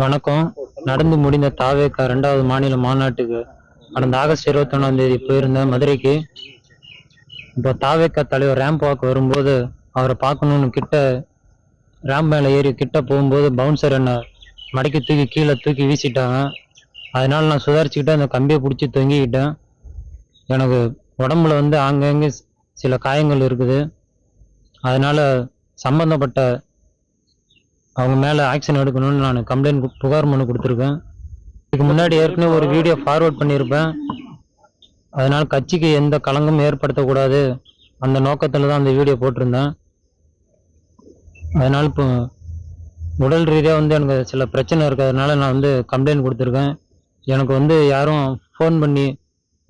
வணக்கம். நடந்து முடிந்த தாவேக்கா ரெண்டாவது மாநில மாநாட்டுக்கு கடந்த ஆகஸ்ட் இருபத்தொன்னாம் தேதி போயிருந்தேன் மதுரைக்கு. இப்போ தாவேக்கா தலைவர் ரேம்ப் வாக் வரும்போது அவரை பார்க்கணும்னு கிட்ட ரேம்ப் மேலே ஏறி கிட்ட போகும்போது பவுன்சர் என்னை மடக்கி தூக்கி கீழே தூக்கி வீசிட்டாங்க. அதனால நான் சுதாரிச்சுக்கிட்டு அந்த கம்பியை பிடிச்சி தொங்கிக்கிட்டேன். எனக்கு உடம்புல வந்து ஆங்கங்கே சில காயங்கள் இருக்குது. அதனால சம்பந்தப்பட்ட அவங்க மேலே ஆக்ஷன் எடுக்கணும்னு நான் கம்ப்ளைண்ட் புகார் மனு கொடுத்துருக்கேன். இதுக்கு முன்னாடி ஏற்கனவே ஒரு வீடியோ ஃபார்வேர்ட் பண்ணியிருப்பேன். அதனால் கட்சிக்கு எந்த களங்கமும் ஏற்படுத்தக்கூடாது. அந்த நோக்கத்தில் தான் அந்த வீடியோ போட்டிருந்தேன். அதனால் இப்போ உடல் ரீதியாக வந்து எனக்கு சில பிரச்சனை இருக்கிறதுனால நான் வந்து கம்ப்ளைண்ட் கொடுத்துருக்கேன். எனக்கு வந்து யாரும் ஃபோன் பண்ணி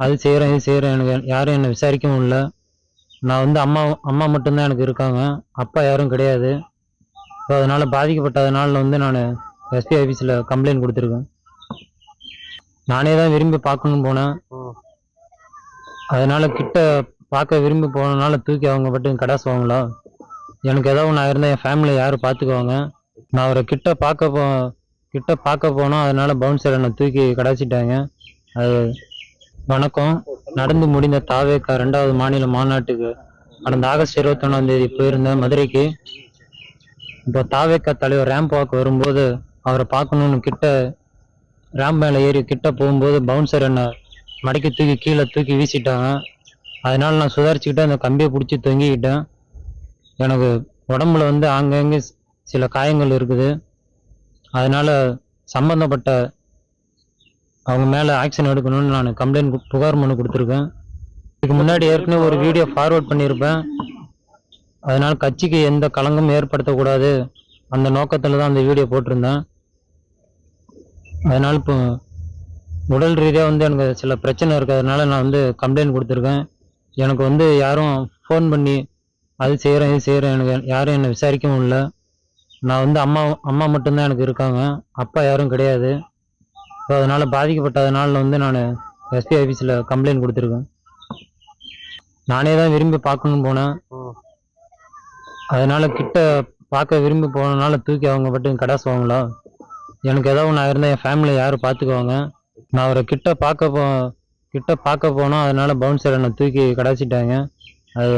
அது செய்கிறேன் இது செய்கிறேன் எனக்கு யாரும் என்னை விசாரிக்கவும் இல்லை. நான் வந்து அம்மா அம்மா மட்டும்தான் எனக்கு இருக்காங்க. அப்பா யாரும் கிடையாது. ஸோ அதனால் பாதிக்கப்பட்டதுனால வந்து நான் எஸ்பி ஆஃபீஸில் கம்ப்ளைண்ட் கொடுத்துருக்கேன். நானே தான் விரும்பி பார்க்கணும்னு போனேன். அதனால் கிட்ட பார்க்க விரும்பி போனதுனால தூக்கி அவங்க பட்டு கடாசுவாங்களா எனக்கு ஏதோ ஒன்று இருந்தால் என் ஃபேமிலியை யாரும் பார்த்துக்குவாங்க. நான் அவரை கிட்ட பார்க்க போ கிட்ட பார்க்க போனோம். அதனால் பவுன்சரை என்னை தூக்கி கடாச்சிட்டாங்க. அது வணக்கம். நடந்து முடிந்த தாவேக்கா ரெண்டாவது மாநில மாநாட்டுக்கு கடந்த ஆகஸ்ட் இருபத்தொன்னாம் தேதி போயிருந்தேன் மதுரைக்கு. இப்போ தாவேக்கா தலைவர் ரேம்ப் வாக் வரும்போது அவரை பார்க்கணும்னு கிட்ட ரேம்ப் மேலே ஏறி கிட்ட போகும்போது பவுன்சர் என்னை மடக்கி தூக்கி கீழே தூக்கி வீசிட்டாங்க. அதனால நான் சுதாரிச்சுக்கிட்டு அந்த கம்பியை பிடிச்சி தொங்கிக்கிட்டேன். எனக்கு உடம்புல வந்து ஆங்கங்கே சில காயங்கள் இருக்குது. அதனால் சம்பந்தப்பட்ட அவங்க மேலே ஆக்ஷன் எடுக்கணும்னு நான் கம்ப்ளைண்ட் புகார் மனு கொடுத்துருக்கேன். இதுக்கு முன்னாடி ஏற்கனவே ஒரு வீடியோ ஃபார்வேர்ட் பண்ணியிருப்பேன். அதனால் கட்சிக்கு எந்த களங்கமும் ஏற்படுத்தக்கூடாது. அந்த நோக்கத்தில் தான் அந்த வீடியோ போட்டிருந்தேன். அதனால் இப்போ உடல் ரீதியாக வந்து எனக்கு சில பிரச்சனை இருக்கிறதுனால நான் வந்து கம்ப்ளைண்ட் கொடுத்துருக்கேன். எனக்கு வந்து யாரும் ஃபோன் பண்ணி அது செய்கிறேன் இது செய்கிறேன் எனக்கு யாரும் என்னை விசாரிக்கவும் இல்லை. நான் வந்து அம்மா அம்மா மட்டும்தான் எனக்கு இருக்காங்க. அப்பா யாரும் கிடையாது. ஸோ அதனால் பாதிக்கப்பட்டதுனால வந்து நான் எஸ்பி ஆஃபீஸில் கம்ப்ளைண்ட் கொடுத்துருக்கேன். நானே தான் விரும்பி பார்க்கணும்னு போனேன். அதனால கிட்ட பார்க்க விரும்பி போனனால தூக்கி அவங்க பட்டு கடாசுவாங்களா எனக்கு ஏதாவது ஒன்று இருந்தால் என் ஃபேமிலியை யாரும் பார்த்துக்குவாங்க. நான் அவரை கிட்ட பார்க்க போ கிட்ட பார்க்க போனோம் அதனால பவுன்சர் என்னை தூக்கி கடாச்சிட்டாங்க. அது